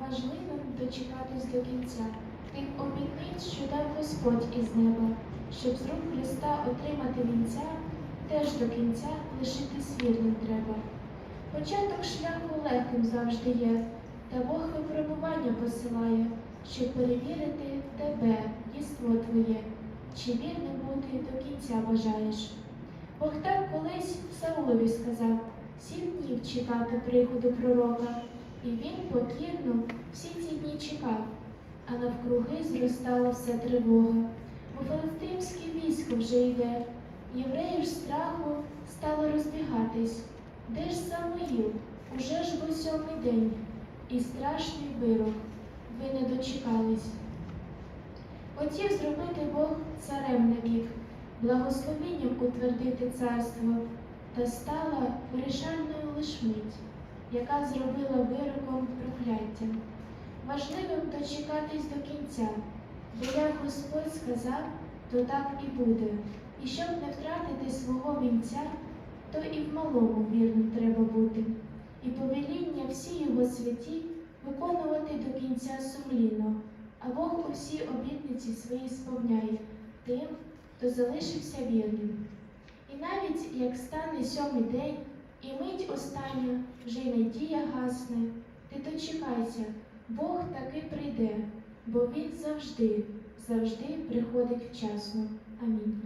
важливим дочекатись до кінця тих обітниць, що дав Господь із неба, щоб з рук Христа отримати вінця, теж до кінця лишитись вірним треба. Початок шляху легким завжди є, та Бог випробування посилає, щоб перевірити тебе, дійство твоє, чи вірним бути до кінця бажаєш. Бог так колись Саулові сказав, сім днів чекати приходу пророка, і він покірно всі ці дні чекав, а навкруги зростала все тривога, бо филистимське військо вже йде, євреїв страху стало розбігатись. Де ж Самуїл? Уже ж бо сьомий день, і страшний вирок, ви не дочекались. Хотів зробити Бог царем навік, благословенням утвердити царство, та стала вирішальною лиш мить, яка зробила вироком прокляття. Важливим дочекатись до кінця, бо як Господь сказав, то так і буде. І щоб не втратити свого вінця, то і в малому вірним треба бути, і повеління всі його святі виконувати до кінця сумлінно, а Бог усі обітниці свої сповняє тим, хто залишився вірним. І навіть як стане сьомий день, і мить остання вже й надія гасне, ти дочекайся, Бог таки прийде, бо Він завжди, завжди приходить вчасно. Амінь.